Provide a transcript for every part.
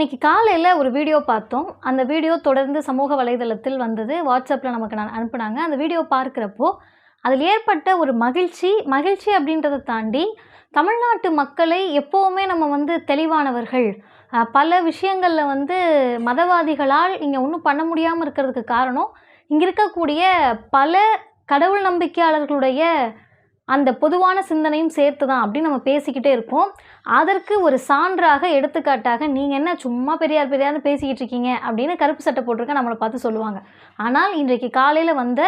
இன்னைக்கு காலையில் ஒரு வீடியோ பார்த்தோம். அந்த வீடியோ தொடர்ந்து சமூக வலைதளத்தில் வந்தது. வாட்ஸ்அப்பில் நமக்கு நான் அனுப்புனாங்க. அந்த வீடியோ பார்க்குறப்போ அதில் ஏற்பட்ட ஒரு மகிழ்ச்சி மகிழ்ச்சி அப்படின்றத தாண்டி தமிழ்நாட்டு மக்களை எப்போவுமே நம்ம வந்து தெளிவானவர்கள். பல விஷயங்களில் வந்து மதவாதிகளால் இங்கே ஒன்றும் பண்ண முடியாமல் இருக்கிறதுக்கு காரணம் இங்கே இருக்கக்கூடிய பல கடவுள் நம்பிக்கையாளர்களுடைய அந்த பொதுவான சிந்தனையும் சேர்த்து தான் அப்படின்னு நம்ம பேசிக்கிட்டே இருப்போம். அதற்கு ஒரு சான்றாக எடுத்துக்காட்டாக நீங்கள் என்ன சும்மா பெரியார் பெரியார்னு பேசிக்கிட்டு இருக்கீங்க அப்படின்னு கருப்பு சட்டை போட்டிருக்க நம்மளை பார்த்து சொல்லுவாங்க. ஆனால் இன்றைக்கு காலையில் வந்த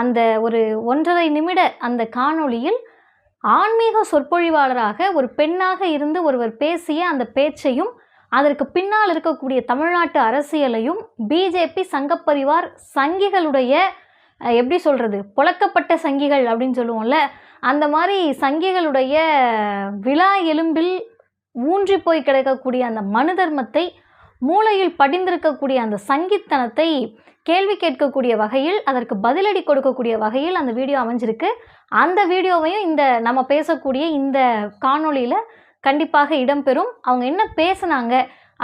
அந்த ஒரு ஒன்றரை நிமிட அந்த காணொளியில் ஆன்மீக சொற்பொழிவாளராக ஒரு பெண்ணாக இருந்து ஒருவர் பேசிய அந்த பேச்சையும் அதற்கு பின்னால் இருக்கக்கூடிய தமிழ்நாட்டு அரசியலையும் பிஜேபி சங்கப்பரிவார் சங்கிகளுடைய எப்படி சொல்கிறது புழக்கப்பட்ட சங்கிகள் அப்படின்னு சொல்லுவோம்ல அந்த மாதிரி சங்கிகளுடைய விழா எலும்பில் ஊன்றி போய் கிடக்கக்கூடிய அந்த மனு தர்மத்தை மூளையில் படிந்திருக்கக்கூடிய அந்த சங்கித்தனத்தை கேள்வி கேட்கக்கூடிய வகையில் அதற்கு பதிலடி கொடுக்கக்கூடிய வகையில் அந்த வீடியோ அமைஞ்சிருக்கு. அந்த வீடியோவையும் இந்த நம்ம பேசக்கூடிய இந்த காணொளியில் கண்டிப்பாக இடம்பெறும். அவங்க என்ன பேசுனாங்க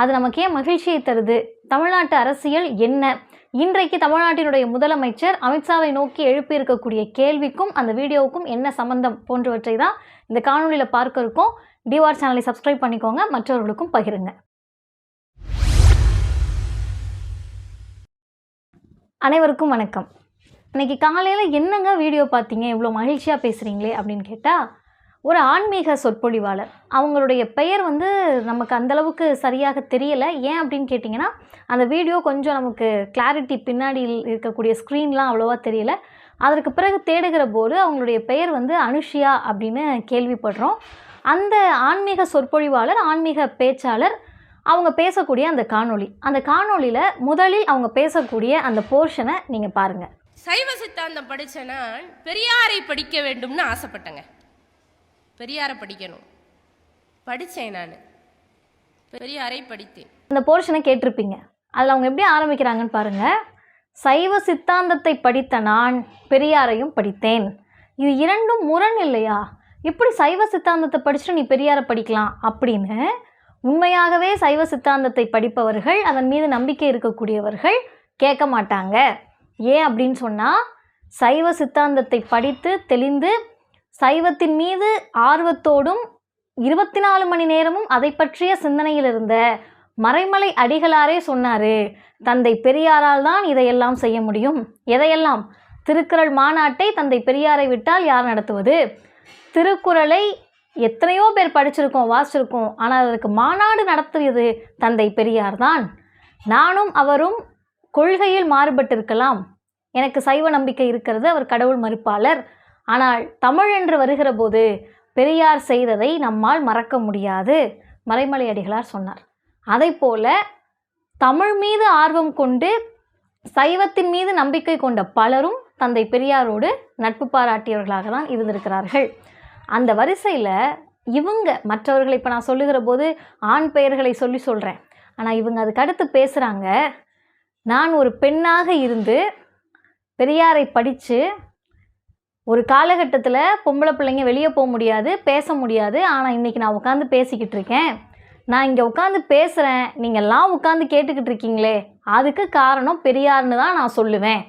அது நமக்கு ஏன் மகிழ்ச்சியை தருது. தமிழ்நாட்டு அரசியல் என்ன? இன்றைக்கு தமிழ்நாட்டினுடைய முதலமைச்சர் அமித்ஷாவை நோக்கி எழுப்பியிருக்கக்கூடிய கேள்விக்கும் அந்த வீடியோவுக்கும் என்ன சம்பந்தம் போன்றவற்றை தான் இந்த காணொலியில் பார்க்க இருக்கோம். டிவார் சேனலை சப்ஸ்கிரைப் பண்ணிக்கோங்க. மற்றவர்களுக்கும் பகிருங்க. அனைவருக்கும் வணக்கம். இன்னைக்கு காலையில் என்னங்க வீடியோ பார்த்தீங்க? இவ்வளோ மகிழ்ச்சியாக பேசுகிறீங்களே அப்படின்னு கேட்டால் ஒரு ஆன்மீக சொற்பொழிவாளர். அவங்களுடைய பெயர் வந்து நமக்கு அந்தளவுக்கு சரியாக தெரியலை. ஏன் அப்படின்னு கேட்டிங்கன்னா அந்த வீடியோ கொஞ்சம் நமக்கு கிளாரிட்டி பின்னாடி இருக்கக்கூடிய ஸ்க்ரீன்லாம் அவ்வளோவா தெரியல. அதற்கு பிறகு தேடுகிற போது அவங்களுடைய பெயர் வந்து அனுஷியா அப்படின்னு கேள்விப்படுறோம். அந்த ஆன்மீக சொற்பொழிவாளர் ஆன்மீக பேச்சாளர் அவங்க பேசக்கூடிய அந்த காணொளி. அந்த காணொளியில் முதலில் அவங்க பேசக்கூடிய அந்த போர்ஷனை நீங்கள் பாருங்கள் சைவ சித்தாந்தம் படித்தேன்னா பெரியாரை படிக்க வேண்டும்னு ஆசைப்பட்டேங்க. பெரியாரை படிக்கணும். படித்தேன் நான். பெரியாரை படித்தேன். அந்த போர்ஷனை கேட்டிருப்பீங்க. அதில் அவங்க எப்படி ஆரம்பிக்கிறாங்கன்னு பாருங்கள் சைவ சித்தாந்தத்தை படித்த நான் பெரியாரையும் படித்தேன். இது இரண்டும் முரண் இல்லையா? இப்படி சைவ சித்தாந்தத்தை படிச்சுட்டு நீ பெரியாரை படிக்கலாம் அப்படின்னு உண்மையாகவே சைவ சித்தாந்தத்தை படிப்பவர்கள் அதன் மீது நம்பிக்கை இருக்கக்கூடியவர்கள் கேட்க மாட்டாங்க. ஏன் அப்படின்னு சொன்னால் சைவ சித்தாந்தத்தை படித்து தெளிந்து சைவத்தின் மீது ஆர்வத்தோடும் இருபத்தி நாலு மணி நேரமும் அதை பற்றிய சிந்தனையில் இருந்த மறைமலை அடிகளாரே சொன்னார் தந்தை பெரியாரால் தான் இதையெல்லாம் செய்ய முடியும். எதையெல்லாம்? திருக்குறள் மாநாட்டை தந்தை பெரியாரை விட்டால் யார் நடத்துவது? திருக்குறளை எத்தனையோ பேர் படிச்சிருக்கோம் வாசிச்சிருக்கோம். ஆனால் அதற்கு மாநாடு நடத்தியது தந்தை பெரியார் தான். நானும் அவரும் கொள்கையில் மாறுபட்டிருக்கலாம். எனக்கு சைவ நம்பிக்கை இருக்கிறது. அவர் கடவுள் மறுப்பாளர். ஆனால் தமிழ் என்று வருகிற போது பெரியார் செய்ததை நம்மால் மறக்க முடியாது மறைமலை அடிகளார் சொன்னார். அதை போல தமிழ் மீது ஆர்வம் கொண்டு சைவத்தின் மீது நம்பிக்கை கொண்ட பலரும் தந்தை பெரியாரோடு நட்பு பாராட்டியவர்களாக தான் இருந்திருக்கிறார்கள். அந்த வரிசையில் இவங்க மற்றவர்களை இப்போ நான் சொல்லுகிற போது ஆண் பெயர்களை சொல்லி சொல்கிறேன் ஆனால் இவங்க அதுக்கு அடுத்து பேசுகிறாங்க நான் ஒரு பெண்ணாக இருந்து பெரியாரை படித்து ஒரு காலகட்டத்தில் பொம்பளை பிள்ளைங்க வெளியே போக முடியாது பேச முடியாது. ஆனால் இன்றைக்கி நான் உட்காந்து பேசிக்கிட்டு இருக்கேன். நான் இங்கே உட்காந்து பேசுகிறேன் நீங்கள்லாம் உட்காந்து கேட்டுக்கிட்டு இருக்கீங்களே. அதுக்கு காரணம் பெரியார்னு தான் நான் சொல்லுவேன்.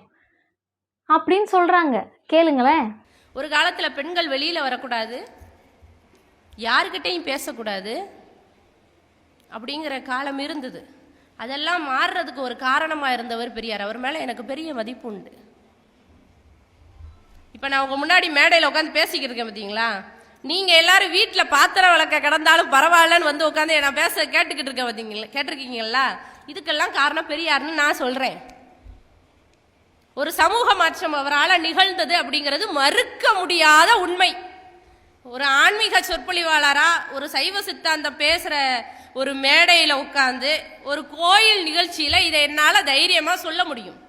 அப்படின்னு சொல்கிறாங்க கேளுங்களேன். ஒரு காலத்தில் பெண்கள் வெளியில் வரக்கூடாது. யாருக்கிட்டையும் பேசக்கூடாது. அப்படிங்கிற காலம் இருந்தது. அதெல்லாம் மாறுறதுக்கு ஒரு காரணமாக இருந்தவர் பெரியார். அவர் மேலே எனக்கு பெரிய மதிப்பு உண்டு. இப்போ நான் உங்கள் முன்னாடி மேடையில் உட்காந்து பேசிக்கிட்டு இருக்கேன் பார்த்தீங்களா நீங்கள் எல்லாரும் வீட்டில் பாத்திரம் விளக்க கிடந்தாலும் பரவாயில்லன்னு வந்து உட்காந்து நான் பேச கேட்டுக்கிட்டு இருக்கேன் பார்த்தீங்களா கேட்டிருக்கீங்களா இதுக்கெல்லாம் காரணம் பெரியார்னு நான் சொல்கிறேன் ஒரு சமூக மாற்றம் அவரால் நிகழ்ந்தது அப்படிங்கிறது மறுக்க முடியாத உண்மை. ஒரு ஆன்மீக சொற்பொழிவாளராக ஒரு சைவ சித்தாந்தம் பேசுகிற ஒரு மேடையில் உட்காந்து ஒரு கோயில் நிகழ்ச்சியில் இதை என்னால் தைரியமாக சொல்ல முடியும்.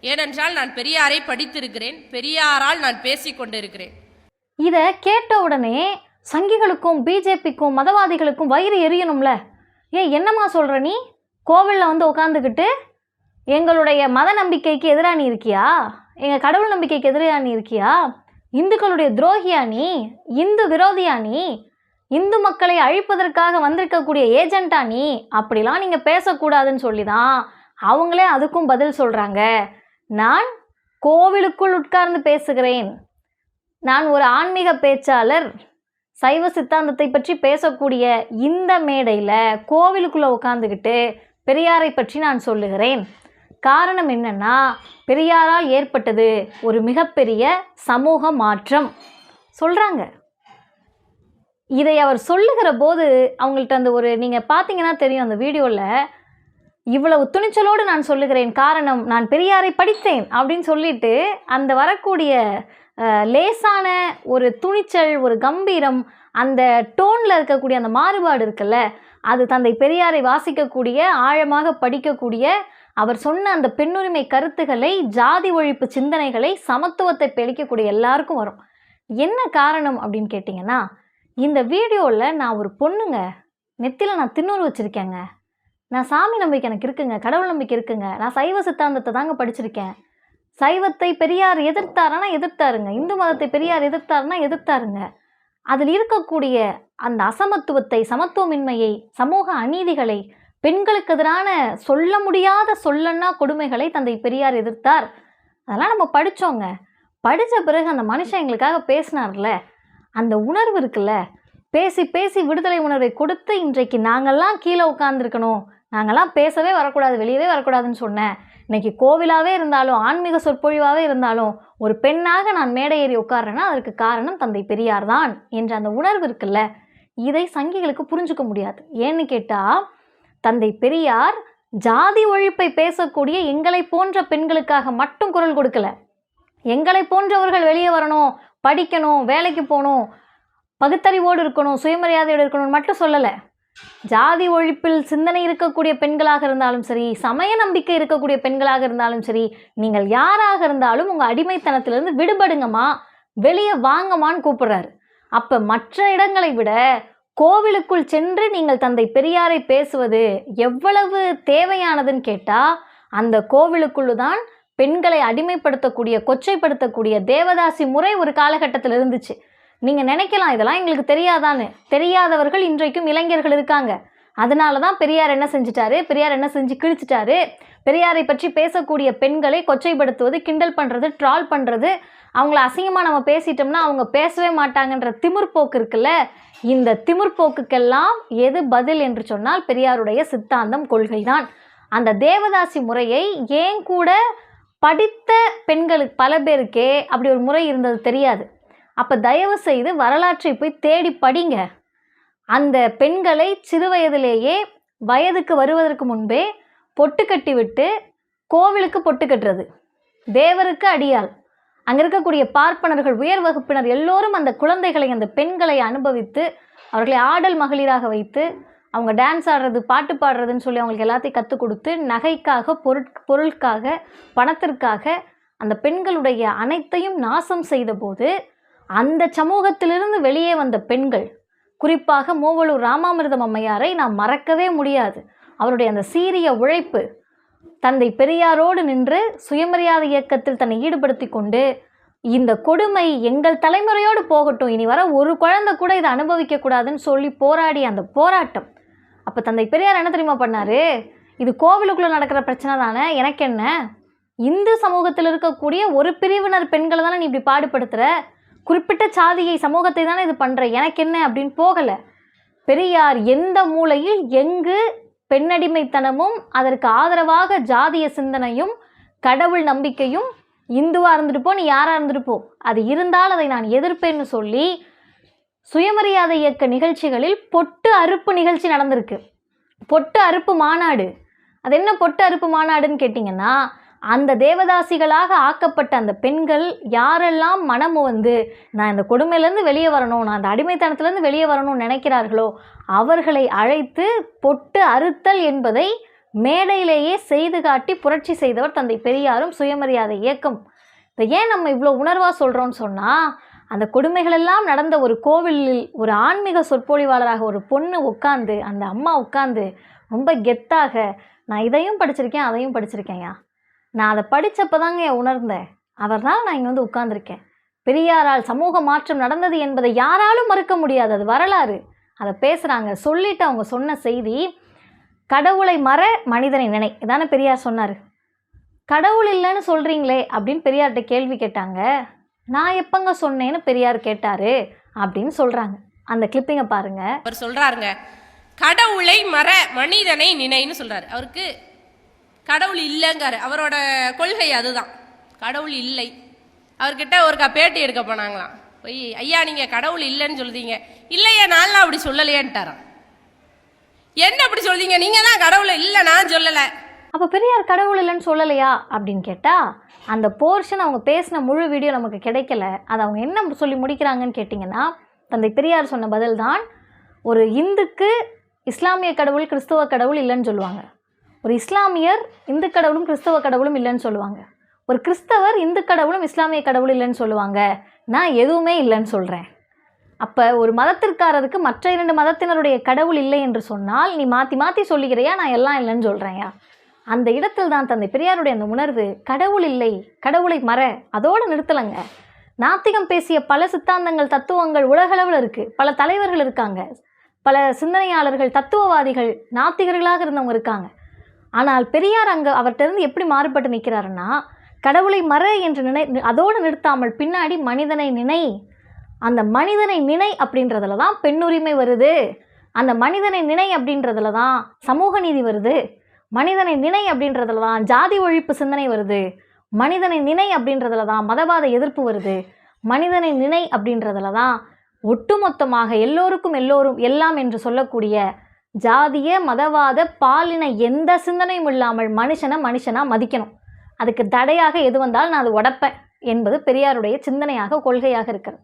ஏனென்றால் நான் பெரியாரை படித்திருக்கிறேன் பெரியாரால் நான் பேசிக் கொண்டிருக்கிறேன். இதை கேட்ட உடனே சங்கிகளுக்கும் பிஜேபிக்கும் மதவாதிகளுக்கும் வயிறு எரியணும்ல. ஏன் என்னம்மா சொல்கிற நீ? கோவிலில் வந்து உட்காந்துக்கிட்டு எங்களுடைய மத நம்பிக்கைக்கு எதிராக நீ இருக்கியா? எங்கள் கடவுள் நம்பிக்கைக்கு எதிராக நீ இருக்கியா? இந்துக்களுடைய துரோகியா நீ? இந்து விரோதியா நீ? இந்து மக்களை அழிப்பதற்காக வந்திருக்கக்கூடிய ஏஜென்ட்டா நீ? அப்படிலாம் நீங்கள் பேசக்கூடாதுன்னு சொல்லி தான் அவங்களே அதுக்கும் பதில் சொல்கிறாங்க நான் கோவிலுக்குள் உட்கார்ந்து பேசுகிறேன். நான் ஒரு ஆன்மீக பேச்சாளர். சைவ சித்தாந்தத்தை பற்றி பேசக்கூடிய இந்த மேடையில் கோவிலுக்குள்ளே உட்காந்துக்கிட்டு பெரியாரை பற்றி நான் சொல்லுகிறேன். காரணம் என்னன்னா பெரியாரால் ஏற்பட்டது ஒரு மிகப்பெரிய சமூக மாற்றம். சொல்கிறாங்க இதை அவர் சொல்லுகிற போது அவங்கள்ட்ட அந்த ஒரு நீங்கள் பார்த்தீங்கன்னா தெரியும் அந்த வீடியோவில் இவ்வளவு துணிச்சலோடு நான் சொல்லுகிறேன் காரணம் நான் பெரியாரை படித்தேன் அப்படின்னு சொல்லிட்டு அந்த வரக்கூடிய லேசான ஒரு துணிச்சல் ஒரு கம்பீரம் அந்த டோனில் இருக்கக்கூடிய அந்த மாறுபாடு இருக்குல்ல அது தந்தை பெரியாரை வாசிக்கக்கூடிய ஆழமாக படிக்கக்கூடிய அவர் சொன்ன அந்த பெண்ணுரிமை கருத்துக்களை ஜாதி ஒழிப்பு சிந்தனைகளை சமத்துவத்தை பெளிக்கக்கூடிய எல்லாருக்கும் வரும். என்ன காரணம் அப்படின்னு கேட்டிங்கன்னா இந்த வீடியோவில் நான் ஒரு பொண்ணுங்க நெத்தியில் நான் திண்ணூறு வச்சுருக்கேங்க. நான் சாமி நம்பிக்கை எனக்கு இருக்குங்க கடவுள் நம்பிக்கை இருக்குங்க. நான் சைவ சித்தாந்தத்தை தாங்க படிச்சிருக்கேன். சைவத்தை பெரியார் எதிர்த்தாருன்னா எதிர்த்தாருங்க. இந்து மதத்தை பெரியார் எதிர்த்தாருன்னா எதிர்த்தாருங்க. அதில் இருக்கக்கூடிய அந்த அசமத்துவத்தை சமத்துவமின்மையை சமூக அநீதிகளை பெண்களுக்கு எதிரான சொல்ல முடியாத சொல்லன்னா கொடுமைகளை தந்தை பெரியார் எதிர்த்தார். அதெல்லாம் நம்ம படித்தோங்க படித்த பிறகு அந்த மனுஷன் எங்களுக்காக பேசினார்ல அந்த உணர்வு இருக்குல்ல பேசி பேசி விடுதலை உணர்வை கொடுத்து இன்றைக்கு நாங்கள்லாம் கீழே உட்காந்துருக்கணும் நாங்கள்லாம் பேசவே வரக்கூடாது வெளியவே வரக்கூடாதுன்னு சொன்னேன். இன்னைக்கு கோவிலாகவே இருந்தாலும் ஆன்மீக சொற்பொழிவாகவே இருந்தாலும் ஒரு பெண்ணாக நான் மேடை ஏறி உட்கார்றேன்னா அதற்கு காரணம் தந்தை பெரியார் தான் என்ற அந்த உணர்வு இருக்குல்ல இதை சங்கிகளுக்கு புரிஞ்சுக்க முடியாது. ஏன்னு கேட்டால் தந்தை பெரியார் ஜாதி ஒழிப்பை பேசக்கூடிய எங்களை போன்ற பெண்களுக்காக மட்டும் குரல் கொடுக்கல. எங்களை போன்றவர்கள் வெளியே வரணும் படிக்கணும் வேலைக்கு போகணும் பகுத்தறிவோடு இருக்கணும் சுயமரியாதையோடு இருக்கணும்னு மட்டும் சொல்லலை. ஜாதி ஒழிப்பில் சிந்தனை இருக்கக்கூடிய பெண்களாக இருந்தாலும் சரி சமய நம்பிக்கை இருக்கக்கூடிய பெண்களாக இருந்தாலும் சரி நீங்கள் யாராக இருந்தாலும் உங்கள் அடிமைத்தனத்திலேருந்து விடுபடுங்கம்மா வெளியே வாங்கம்மான்னு கூப்பிடுறாரு. அப்போ மற்ற இடங்களை விட கோவிலுக்குள் சென்று நீங்கள் தந்தை பெரியாரை பேசுவது எவ்வளவு தேவையானதுன்னு கேட்டால் அந்த கோவிலுக்குள்ளு தான் பெண்களை அடிமைப்படுத்தக்கூடிய கொச்சைப்படுத்தக்கூடிய தேவதாசி முறை ஒரு காலகட்டத்தில் இருந்துச்சு. நீங்கள் நினைக்கலாம் இதெல்லாம் எங்களுக்கு தெரியாதான்னு. தெரியாதவர்கள் இன்றைக்கும் இளைஞர்கள் இருக்காங்க. அதனால தான் பெரியார் என்ன செஞ்சிட்டாரு? பெரியார் என்ன செஞ்சு கிழிச்சிட்டாரு? பெரியாரை பற்றி பேசக்கூடிய பெண்களை கொச்சைப்படுத்துவது கிண்டல் பண்ணுறது ட்ரால் பண்ணுறது அவங்கள அசிங்கமாக நம்ம பேசிட்டோம்னா அவங்க பேசவே மாட்டாங்கன்ற திமிர்போக்கு இருக்குல்ல? இந்த திமிர்போக்குக்கெல்லாம் எது பதில் என்று சொன்னால் பெரியாருடைய சித்தாந்தம் கொள்கை தான் அந்த தேவதாசி முறையை ஏன் கூட படித்த பெண்களுக்கு பல பேருக்கே அப்படி ஒரு முறை இருந்தது தெரியாது. அப்போ தயவு செய்து வரலாற்றை போய் தேடி படிங்க. அந்த பெண்களை சிறுவயதிலேயே வயதுக்கு வருவதற்கு முன்பே பொட்டு கட்டி விட்டு கோவிலுக்கு பொட்டு கட்டுறது. தேவருக்கு அடியால் அங்கே இருக்கக்கூடிய பார்ப்பனர்கள் உயர் வகுப்பினர் எல்லோரும் அந்த குழந்தைகளை அந்த பெண்களை அனுபவித்து அவர்களை ஆடல் மகளிராக வைத்து அவங்க டான்ஸ் ஆடுறது பாட்டு பாடுறதுன்னு சொல்லி அவங்களுக்கு எல்லாத்தையும் கற்றுக் கொடுத்து நகைக்காக பொருட் பொருளுக்காக பணத்திற்காக அந்த பெண்களுடைய அனைத்தையும் நாசம் செய்தபோது அந்த சமூகத்திலிருந்து வெளியே வந்த பெண்கள் குறிப்பாக மூவலூர் ராமாமிர்தம் அம்மையாரை நாம் மறக்கவே முடியாது. அவருடைய அந்த சீரிய உழைப்பு தந்தை பெரியாரோடு நின்று சுயமரியாதை இயக்கத்தில் தன்னை ஈடுபடுத்தி கொண்டு இந்த கொடுமை எங்கள் தலைமுறையோடு போகட்டும் இனி வர ஒரு குழந்தை கூட இதை அனுபவிக்க கூடாதுன்னு சொல்லி போராடி அந்த போராட்டம். அப்போ தந்தை பெரியார் என்ன தெரியுமா பண்ணாரு? இது கோவிலுக்குள்ளே நடக்கிற பிரச்சனை தானே எனக்கு என்ன? இந்து சமூகத்தில் இருக்கக்கூடிய ஒரு பிரிவினர் பெண்களை தானே நீ இப்படி பாடுபடுத்துகிற குறிப்பிட்ட சாதியை சமூகத்தை தானே இது பண்ணுற எனக்கு என்ன அப்படின்னு போகலை. பெரியார் எந்த மூலையில் எங்கு பெண்ணடிமைத்தனமும் அதற்கு ஆதரவாக ஜாதிய சிந்தனையும் கடவுள் நம்பிக்கையும் இந்துவாக இருந்துட்டு நீ யாராக இருந்துட்டு அது இருந்தால் அதை நான் எதிர்ப்பேன்னு சொல்லி சுயமரியாதை இயக்க நிகழ்ச்சிகளில் பொட்டு அறுப்பு நிகழ்ச்சி நடந்திருக்கு. பொட்டு அறுப்பு மாநாடு. அது என்ன பொட்டு அறுப்பு மாநாடுன்னு கேட்டிங்கன்னா அந்த தேவதாசிகளாக ஆக்கப்பட்ட அந்த பெண்கள் யாரெல்லாம் மனமு வந்து நான் இந்த கொடுமையிலேருந்து வெளியே வரணும் நான் அந்த அடிமைத்தனத்துலேருந்து வெளியே வரணும்னு நினைக்கிறார்களோ அவர்களை அழைத்து பொட்டு அறுத்தல் என்பதை மேடையிலேயே செய்து காட்டி புரட்சி செய்தவர் தந்தை பெரியாரும் சுயமரியாதை இயக்கம். இதை ஏன் நம்ம இவ்வளோ உணர்வாக சொல்கிறோன்னு சொன்னால் அந்த கொடுமைகளெல்லாம் நடந்த ஒரு கோவிலில் ஒரு ஆன்மீக சொற்பொழிவாளராக ஒரு பொண்ணு உட்காந்து அந்த அம்மா உட்காந்து ரொம்ப கெத்தாக நான் இதையும் படிச்சிருக்கேன் அதையும் படிச்சிருக்கேன்யா? நான் அதை படித்தப்போ தாங்க உணர்ந்தேன். அவர்தான் நான் இங்கே வந்து உட்காந்துருக்கேன் பெரியாரால் சமூக மாற்றம் நடந்தது என்பதை யாராலும் மறுக்க முடியாது. அது வரலாறு. அதை பேசுகிறாங்க சொல்லிட்டு அவங்க சொன்ன செய்தி கடவுளை மற மனிதனை நினை. இதானே பெரியார் சொன்னார். கடவுள் இல்லைன்னு சொல்கிறீங்களே அப்படின்னு பெரியார்கிட்ட கேள்வி கேட்டாங்க. நான் எப்பங்க சொன்னேன்னு பெரியார் கேட்டார் அப்படின்னு சொல்கிறாங்க அந்த கிளிப்பிங்கை பாருங்கள் அவர் சொல்கிறாருங்க கடவுளை மற மனிதனை நினைன்னு சொல்கிறாரு அவருக்கு கடவுள் இல்லைங்காரு. அவரோட கொள்கை அதுதான். கடவுள் இல்லை. அவர்கிட்ட ஒருக்கா பேட்டி எடுக்க போனாங்களாம். போய் ஐயா நீங்கள் கடவுள் இல்லைன்னு சொல்லுதீங்க இல்லையா நான்லாம் அப்படி சொல்லலையேன்ட்டாரான் என்ன அப்படி சொல்றீங்க? நீங்க தான் கடவுள் இல்லை நான் சொல்லலை. அப்போ பெரியார் கடவுள் இல்லைன்னு சொல்லலையா அப்படின்னு கேட்டால் அந்த போர்ஷன் அவங்க பேசின முழு வீடியோ நமக்கு கிடைக்கல. அதை அவங்க என்ன சொல்லி முடிக்கிறாங்கன்னு கேட்டிங்கன்னா தந்தை பெரியார் சொன்ன பதில் தான் ஒரு இந்துக்கு இஸ்லாமிய கடவுள் கிறிஸ்துவ கடவுள் இல்லைன்னு சொல்லுவாங்க. ஒரு இஸ்லாமியர் இந்து கடவுளும் கிறிஸ்தவ கடவுளும் இல்லைன்னு சொல்லுவாங்க. ஒரு கிறிஸ்தவர் இந்து கடவுளும் இஸ்லாமிய கடவுள் இல்லைன்னு சொல்லுவாங்க. நான் எதுவுமே இல்லைன்னு சொல்கிறேன் அப்போ ஒரு மதத்திற்காரருக்கு மற்ற இரண்டு மதத்தினருடைய கடவுள் இல்லை என்று சொன்னால் நீ மாற்றி மாற்றி சொல்லுகிறியா நான் எல்லாம் இல்லைன்னு சொல்கிறேன்யா அந்த இடத்தில் தான் தந்தை பெரியாருடைய அந்த உணர்வு கடவுள் இல்லை கடவுளை மற அதோடு நிறுத்தலைங்க. நாத்திகம் பேசிய பல சித்தாந்தங்கள் தத்துவங்கள் உலகளவில் இருக்குது பல தலைவர்கள் இருக்காங்க. பல சிந்தனையாளர்கள் தத்துவவாதிகள் நாத்திகர்களாக இருந்தவங்க இருக்காங்க. ஆனால் பெரியார் அங்கே அவர்கிட்டருந்து எப்படி மாறுபட்டு நிற்கிறாருன்னா கடவுளை மற என்று நினை அதோடு நிறுத்தாமல் பின்னாடி மனிதனை நினை அந்த மனிதனை நினை அப்படின்றதுல தான் பெண்ணுரிமை வருது. அந்த மனிதனை நினை அப்படின்றதுல தான் சமூக நீதி வருது. மனிதனை நினை அப்படின்றதுல தான் ஜாதி ஒழிப்பு சிந்தனை வருது. மனிதனை நினை அப்படின்றதுல தான் மதவாத எதிர்ப்பு வருது. மனிதனை நினை அப்படின்றதுல தான் ஒட்டுமொத்தமாக எல்லோருக்கும் எல்லோரும் எல்லாம் என்று சொல்லக்கூடிய ஜாதிய மதவாத பாலின எந்த சிந்தனையும் இல்லாமல் மனுஷனை மனுஷனாக மதிக்கணும். அதுக்கு தடையாக எது வந்தாலும் நான் அது உடப்பேன் என்பது பெரியாருடைய சிந்தனையாக கொள்கையாக இருக்கிறது.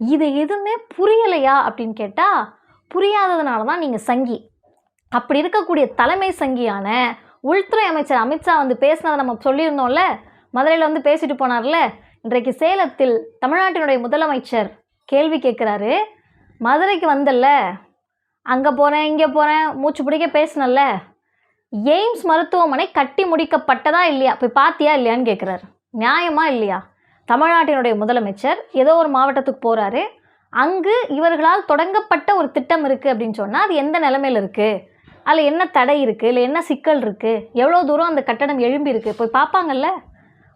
இது எதுவுமே புரியலையா அப்படின்னு கேட்டால் புரியாததுனால தான் நீங்கள் சங்கி. அப்படி இருக்கக்கூடிய தலைமை சங்கியான உள்துறை அமைச்சர் அமித்ஷா வந்து பேசினதை நம்ம சொல்லியிருந்தோம்ல மதுரையில் வந்து பேசிட்டு போனார்ல இன்றைக்கு சேலத்தில் தமிழ்நாட்டினுடைய முதலமைச்சர் கேள்வி கேட்குறாரு மதுரைக்கு வந்தல்ல அங்கே போகிறேன் இங்கே போகிறேன் மூச்சு பிடிக்க பேசினல்ல? எய்ம்ஸ் மருத்துவமனை கட்டி முடிக்கப்பட்டதா இல்லையா? போய் பார்த்தியா இல்லையான்னு கேட்குறாரு நியாயமா இல்லையா? தமிழ்நாட்டினுடைய முதலமைச்சர் ஏதோ ஒரு மாவட்டத்துக்கு போகிறாரு அங்கு இவர்களால் தொடங்கப்பட்ட ஒரு திட்டம் இருக்குது அப்படின்னு சொன்னால் அது எந்த நிலமையில் இருக்குது அதில் என்ன தடை இருக்குது இல்லை என்ன சிக்கல் இருக்குது எவ்வளோ தூரம் அந்த கட்டடம் எழும்பி இருக்குது போய் பார்ப்பாங்கல்ல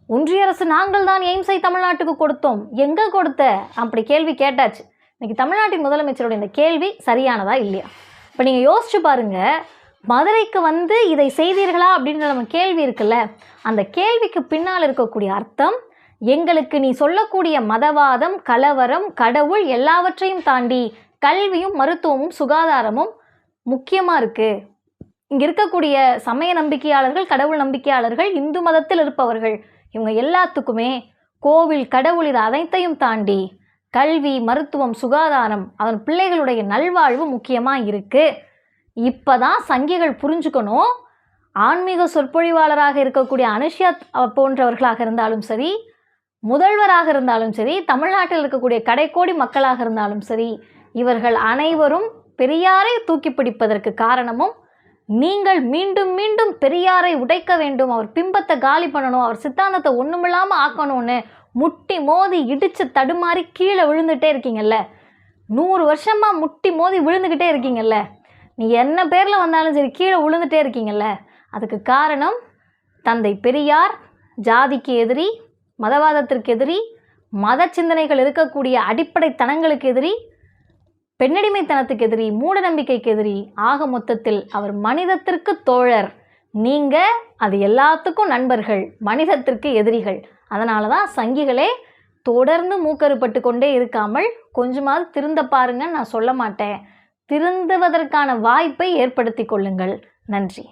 ஒன்றிய அரசு நாங்கள் தான் எய்ம்ஸை தமிழ்நாட்டுக்கு கொடுத்தோம். எங்கே கொடுத்த? அப்படி கேள்வி கேட்டாச்சு. இன்னைக்கு தமிழ்நாட்டின் முதலமைச்சருடைய இந்த கேள்வி சரியானதா இல்லையா? இப்போ நீங்கள் யோசிச்சு பாருங்கள் மதுரைக்கு வந்து இதை செய்தீர்களா அப்படின்ற நம்ம கேள்வி இருக்குல்ல அந்த கேள்விக்கு பின்னால் இருக்கக்கூடிய அர்த்தம் எங்களுக்கு நீ சொல்லக்கூடிய மதவாதம் கலவரம் கடவுள் எல்லாவற்றையும் தாண்டி கல்வியும் மருத்துவமும் சுகாதாரமும் முக்கியமாக இருக்குது இங்கே இருக்கக்கூடிய சமய நம்பிக்கையாளர்கள் கடவுள் நம்பிக்கையாளர்கள் இந்து மதத்தில் இருப்பவர்கள் இவங்க எல்லாத்துக்குமே கோவில் கடவுள் இது அனைத்தையும் தாண்டி கல்வி மருத்துவம் சுகாதாரம் அவன் பிள்ளைகளுடைய நல்வாழ்வு முக்கியமாக இருக்குது இப்போ தான் சங்கிகள் புரிஞ்சுக்கணும். ஆன்மீக சொற்பொழிவாளராக இருக்கக்கூடிய அனுஷ்யா போன்றவர்களாக இருந்தாலும் சரி முதல்வராக இருந்தாலும் சரி தமிழ்நாட்டில் இருக்கக்கூடிய கடைக்கோடி மக்களாக இருந்தாலும் சரி இவர்கள் அனைவரும் பெரியாரை தூக்கி பிடிப்பதற்கு காரணமும் நீங்கள் மீண்டும் மீண்டும் பெரியாரை உடைக்க வேண்டும் அவர் பிம்பத்தை காலி பண்ணணும் அவர் சித்தாந்தத்தை ஒன்றுமில்லாமல் ஆக்கணும்னு முட்டி மோதி இடித்து தடுமாறி கீழே விழுந்துகிட்டே இருக்கீங்கல்ல? நூறு வருஷமாக முட்டி மோதி விழுந்துக்கிட்டே இருக்கீங்கல்ல? நீ என்ன பேரில் வந்தாலும் சரி கீழே விழுந்துட்டே இருக்கீங்கல்ல? அதுக்கு காரணம் தந்தை பெரியார் ஜாதிக்கு எதிரி மதவாதத்திற்கு எதிரி மத சிந்தனைகள் இருக்கக்கூடிய அடிப்படை தனங்களுக்கு எதிரி பெண்ணடிமைத்தனத்துக்கு எதிரி மூடநம்பிக்கைக்கு எதிரி ஆக மொத்தத்தில் அவர் மனிதத்திற்கு தோழர். நீங்கள் அது எல்லாத்துக்கும் நண்பர்கள் மனிதத்திற்கு எதிரிகள். அதனால தான் சங்கிகளே தொடர்ந்து மூக்கருப்பட்டு கொண்டே இருக்காமல் கொஞ்சமாவது திருந்த பாருங்கன்னு நான் சொல்ல மாட்டேன். திருந்துவதற்கான வாய்ப்பை ஏற்படுத்தி கொள்ளுங்கள். நன்றி.